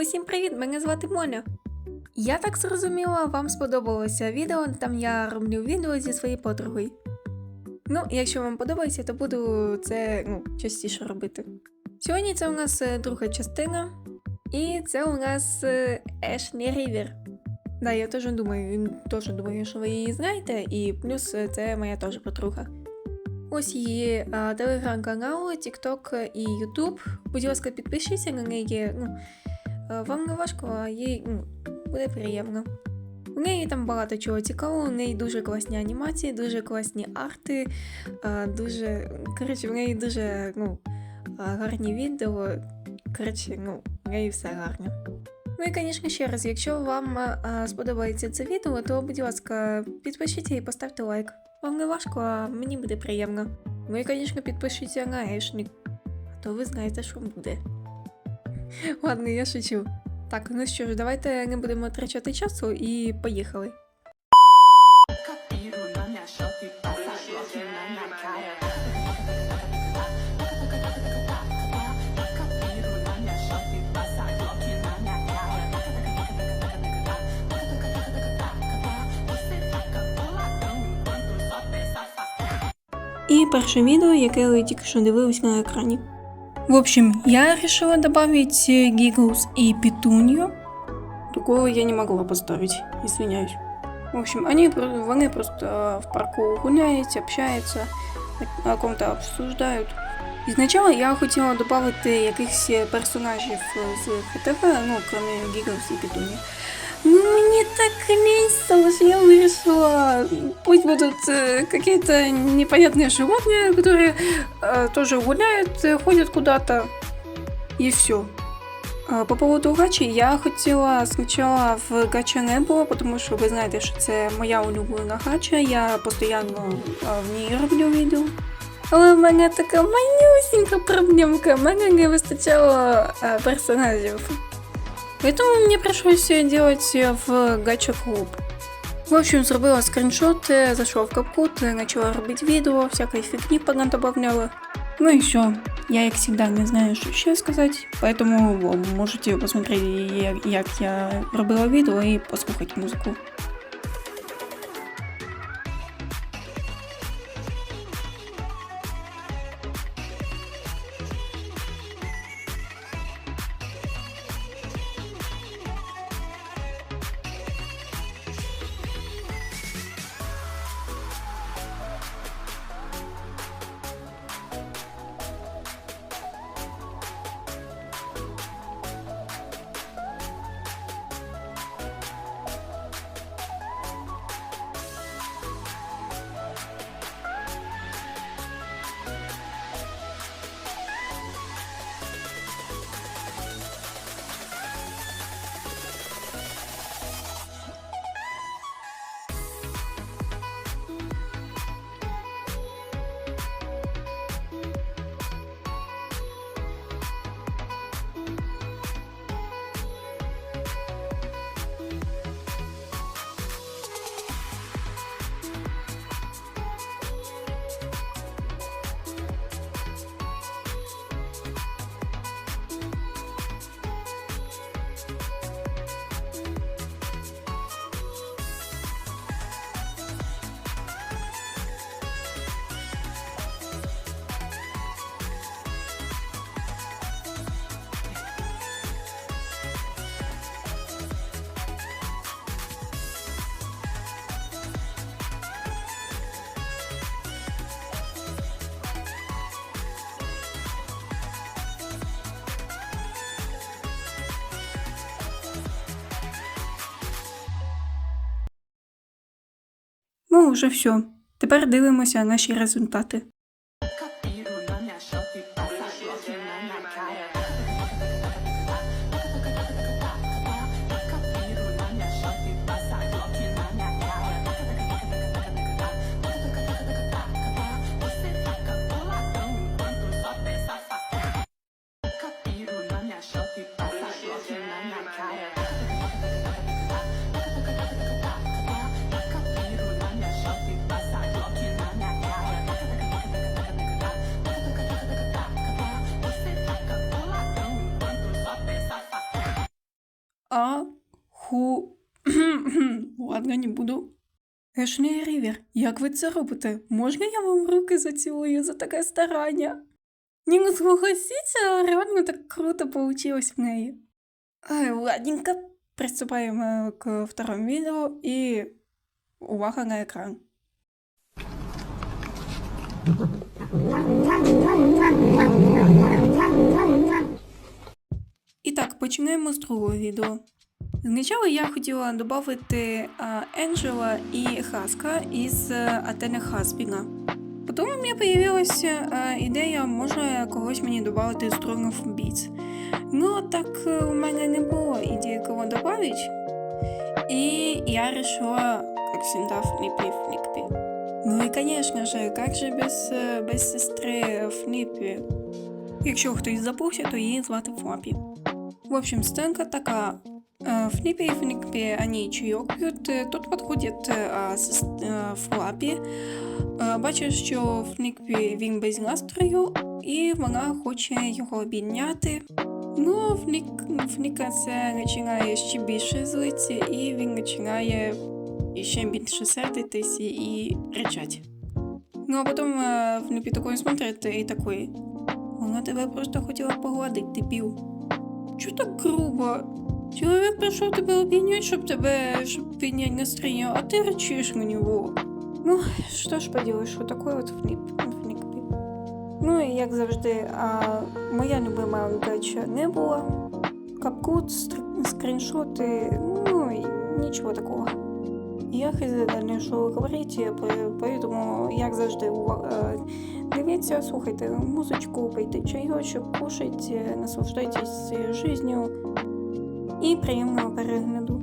Усім привіт! Мене звати Моня. Я так зрозуміла, вам сподобалося відео, там я роблю відео зі своєю подругою. Ну, якщо вам подобається, то буду це ну, частіше робити. Сьогодні це у нас е, друга частина, і це у нас Ешні Рівер. Да, я теж думаю, теж думаю, що ви її знаєте, і плюс е, це моя теж подруга. Ось її телеграм-канал, TikTok і YouTube. Будь ласка, підпишіться на неї. Ну, вам не важко, а їй ну, буде приємно. У неї там багато чого цікавого, у неї дуже класні анімації, дуже класні арти, дуже. Коротше, в неї дуже ну, гарні відео. Коротше, ну, в неї все гарне. Ну і, звісно, ще раз, якщо вам сподобається це відео, то, будь ласка, підпишіться і поставте лайк. Вам не важко, а мені буде приємно. Ну і, звісно, підпишіться на Ешнік, а то ви знаєте, що буде. Ладно, я шучу. Так, ну що ж, давайте не будемо втрачати часу і поїхали. І перше відео, яке ви тільки що дивились на екрані. В общем, я решила добавить Giggles и Петунью. Другого я не могла поставить, извиняюсь. В общем, они, вони просто в парку гуляють, общаються, о ком-то обсуждають. І я хотіла додати якихось персонажів з ХТВ, ну, крім Giggles і Петуньї. Ну, мне так лень стало, что я вырисовала. Пусть будут э, какие-то непонятные животные, которые э, тоже гуляют, э, ходят куда-то. И все. По поводу гачі, я хотіла спочатку в гача не було, тому що ви знаєте, що це моя улюблена гача, я постійно а, в ній роблю відео. Але в мене така манюсінька проблемка, в мене не вистачало а, персонажів. Поэтому мне пришлось делать в гача клуб. В общем, зробила скриншот, э, зашла в капкут, э, начала робить відео, всякой фигни понадобавляла. Ну и все. Я, как всегда, не знаю, что еще сказать, поэтому вы можете посмотреть, як- як я робила відео і послухати музику. Ну, вже все. Тепер дивимося наші результати. А ху. Ладно, не буду. Ешний Рівер, як ви це робите? Можна я вам руки зацілую за таке старання? Ні, ну согласіться, реально так круто получилось в неї. Ай, ладненько, приступаємо к второму відео і увага на екран. Починаємо з другого відео. Спочатку я хотіла додати Енджела і Хаска із е, Атена Хаспіна. Потім у мене з'явилася ідея, може когось мені додати з of Beats. Ну, так е, у мене не було ідеї, кого додати. І я вирішила, як завжди, Фніпі Фнікпі. Ну і, звісно ж, як же без, е, без сестри Фніпі? Якщо хтось забувся, то її звати Флапі. В общем, сценка така. Э, Фниппи и Фникпи, они чайок пьют. Э, Тут подходить э, с- э, Флапі. Е, Бачить, що Фникпі він без настрою, і вона хоче його обійняти. Ну, Фнік, Фніка це починає ще більше злитися, і він починає ще більше сердитись і кричати. Ну, а потім е, Фніпі такой смотрить і такий. Вона тебе просто хотіла погладити, дебіл. Чого так грубо? Чоловік прийшов тебе обійняти, щоб тебе, щоб підняти настроєння, а ти речиш на нього. Ну, що ж поділиш, що такой от фліп, флікпі. Ну і як завжди, а, моя любима удача не була. Капкут, скріншоти, ну і нічого такого. Я хз говорити, по- поэтому, як завжди, е, дивіться, слухайте музичку, пийте чайочок, кушайте, наслаждайтесь життю і приємного перегляду.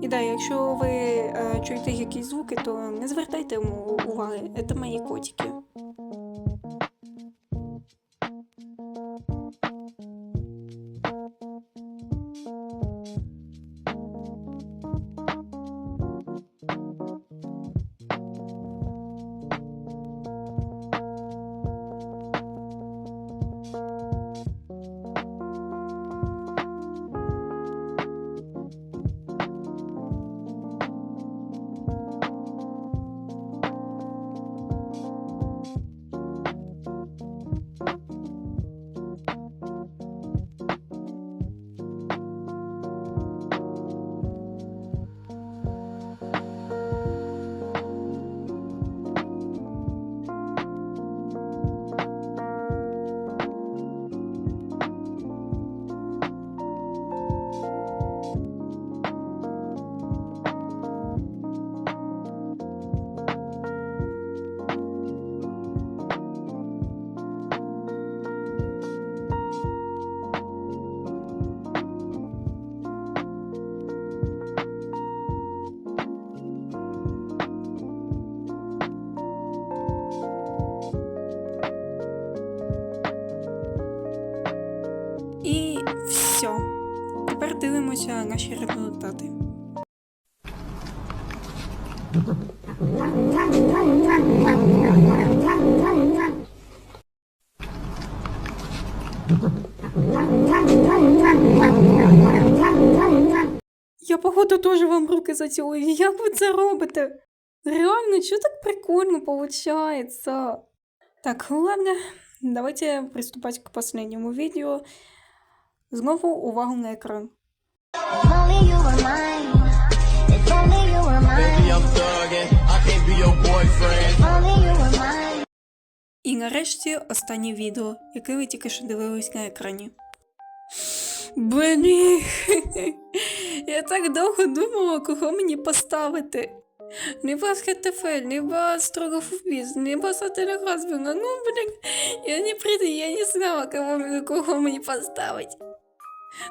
І да, якщо ви е, чуєте якісь звуки, то не звертайте уваги, це мої котики. Дивимося наші результати. Я, походу, теж вам руки зацілую. Як ви це робите? Реально, що так прикольно получается? Так, ладно, давайте приступать к последнему видео. Знову увагу на екран. І нарешті останнє відео, яке ви тільки що дивились на екрані. Блін, я так довго думала, кого мені поставити. Не вас ХТФЛ, не вас Строгофубіз, не вас Ателегазбіна. Ну, блін, я не прийду, я не знала, кого, кого мені поставити.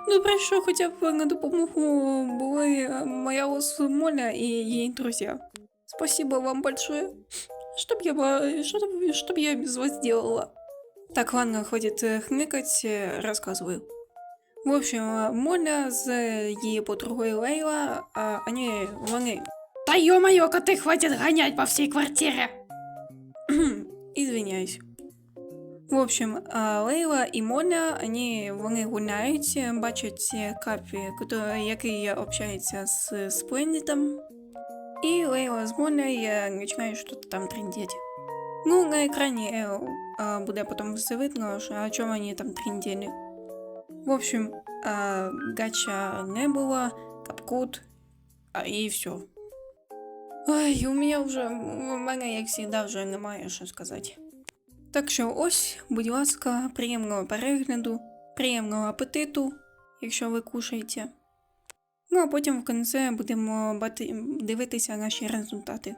Ну, прийшов хоча б на допомогу були е, моя ос Моля і її друзі. Спасибо вам большое. Что б я, ба- что, б- что б я без вас делала? Так, ладно, хватит э, хныкать, э, рассказываю. В общем, э, Моля з її подругою Лейла, а, они, вони... Та ё-моё, коты, хватит гонять по всей квартире! В общем, Лейла і Моля, вони, вони гуляють, бачать Капі, який общається з Сплендітом. І Лейла з Молею починають щось там трындеть. Ну, на екрані е, а, буде потім все видно, о чому вони там трындели. В общем, а, гача не було, капкут, а і все. Ой, у мене вже, у мене, завжди, вже немає що сказати. Так що ось, будь ласка, приємного перегляду, приємного апетиту, якщо ви кушаєте. Ну а потім в кінці будемо бати- дивитися наші результати.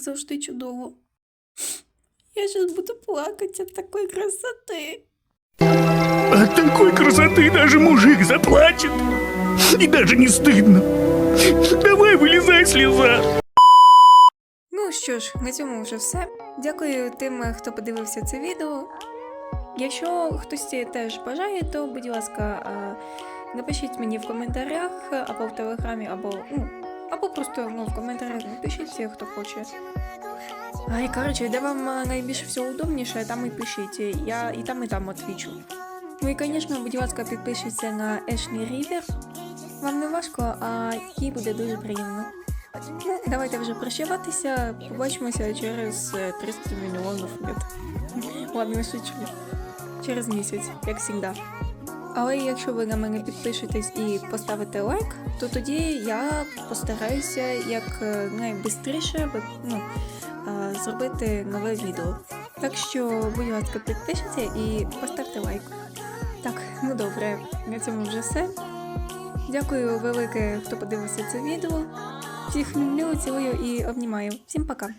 як завжди, чудово. Я зараз буду плакати від такої красоти. От такой красоты даже мужик заплачет. И даже не стыдно. Давай, вылезай, слеза. Ну що ж, на цьому вже все. Дякую тим, хто подивився це відео. Якщо хтось це теж бажає, то будь ласка, а, напишіть мені в коментарях або в телеграмі, або ну, або просто ну, в коментарях напишіть, хто хоче. Ай, коротше, де вам найбільше всього удобніше, там і пишіть. Я і там, і там відвічу. Ну і, звісно, будь ласка, підпишіться на Ешлі Рівер. Вам не важко, а їй буде дуже приємно. Ну, давайте вже прощаватися. Побачимося через е, 300 мільйонів лет. Ладно, я шучу. Через місяць, як завжди. Але якщо ви на мене підпишетесь і поставите лайк, то тоді я постараюся як е, найбистріше ну, е, зробити нове відео. Так що, будь ласка, підпишіться і поставте лайк. Так, ну добре, на цьому вже все. Дякую велике, хто подивився це відео. Всіх люблю, цілую і обнімаю. Всім пока!